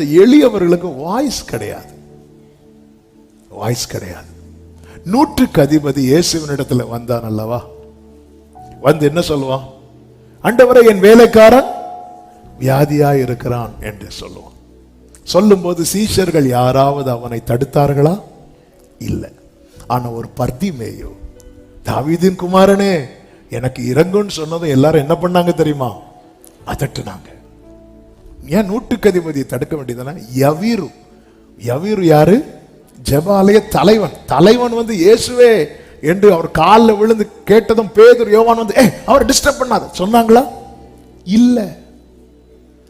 இந்த எளியவர்களுக்கு வாய்ஸ் கிடையாது. வாய்ஸ் கிடையாது. நூற்றுக்கு அதிபதி இயேசுவினிடத்துல வந்தான் அல்லவா? வந்து என்ன சொல்லுவான்? அண்டவரை என் வேலைக்காரன் வியாதியா இருக்கிறான் என்று சொல்லுவான். சொல்லும்போது சீஷர்கள் யாராவது அவனை தடுத்தார்களா? இல்லை. ஆனா ஒரு பர்திமேயோ தாவீதின் குமாரனே எனக்கு இறங்குன்னு சொன்னதும் எல்லாரும் என்ன பண்ணாங்க தெரியுமா? அதட்டுனாங்க. ஏன் நூற்றுக்கு அதிபதியை தடுக்க வேண்டியதுன்னா யவீரு. யவீரு யாரு? ஜபாலய தலைவன். தலைவன் வந்து இயேசுவே என்று அவர் காலில் விழுந்து கேட்டதும் பேதர் யோவான் வந்து ஏ அவர் டிஸ்டர்ப் பண்ணாத. சொன்னாங்களா? இல்ல.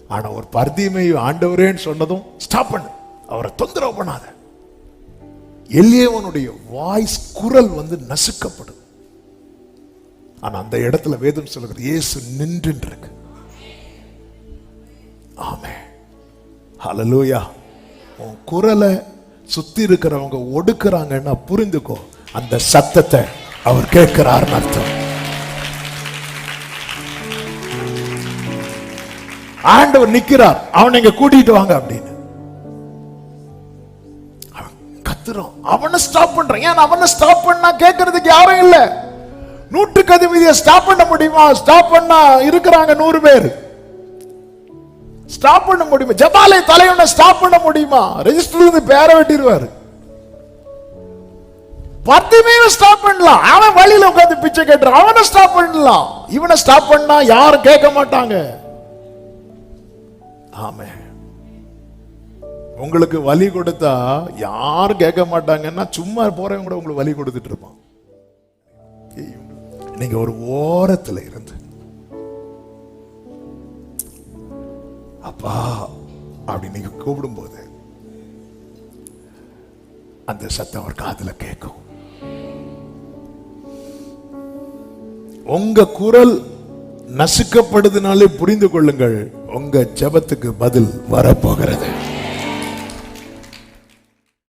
ஆனா ஒரு பர்திமை ஆண்டவரேன்னு சொன்னதும் ஸ்டாப் பண்ணு. அவரை தொந்தரவு பண்ணாத. எல்லியவனுடைய வாய்ஸ் குரல் வந்து நசுக்கப்படும். ஆனா அந்த இடத்துல வேதம் சொல்லுகிறது இயேசு நின்று இருக்கு அலலூயா உன் குரலை சுத்தி இருக்கிறவங்க ஒடுக்குறாங்கன்னா புரிந்துக்கோ. அந்த சத்தத்தை அவர் கேட்கிறார்னு அர்த்தம். ஆண்டவர் நிற்கிறார் அவனை இங்க கூட்டிட்டு வாங்க அப்படின்னு. அவன் கத்துறான். அவனை ஸ்டாப் பண்றான். ஏன் அவனை ஸ்டாப் பண்ணா கேட்கறதுக்கு யாரும் இல்ல. நூற்றுக்கு அதிபதியை ஸ்டாப் பண்ண முடியுமா? ஸ்டாப் பண்ணா இருக்கிறாங்க நூறு பேர். ஸ்டாப் பண்ண முடியுமா? ஜபாலை தலைவனை ஸ்டாப் பண்ண முடியுமா? ரெஜிஸ்டர்ல இருந்து பேரை வெட்டிடுவாரு. பத்துமே ஸ்டாப் பண்ணலாம். அவன் வழியில உட்கார்ந்து பிச்சை கேட்டு அவனை ஸ்டாப் பண்ணலாம். இவனை ஸ்டாப் பண்ணா யாரும் கேட்க மாட்டாங்க. ஆமே உங்களுக்கு வலி கொடுத்தா யாரும் கேட்க மாட்டாங்கன்னா சும்மா போறவங்க கூட உங்களுக்கு வலி கொடுத்துட்டு இருப்பான். நீங்க ஒரு ஓரத்துல இருந்து அப்பா அப்படி நீங்க கூப்பிடும்போது அந்த சத்தம் அவர் காதுல கேட்கும். உங்க குரல் நசுக்கப்படுதுனாலே புரிந்து கொள்ளுங்கள் உங்க ஜெபத்துக்கு பதில் வரப்போகிறது.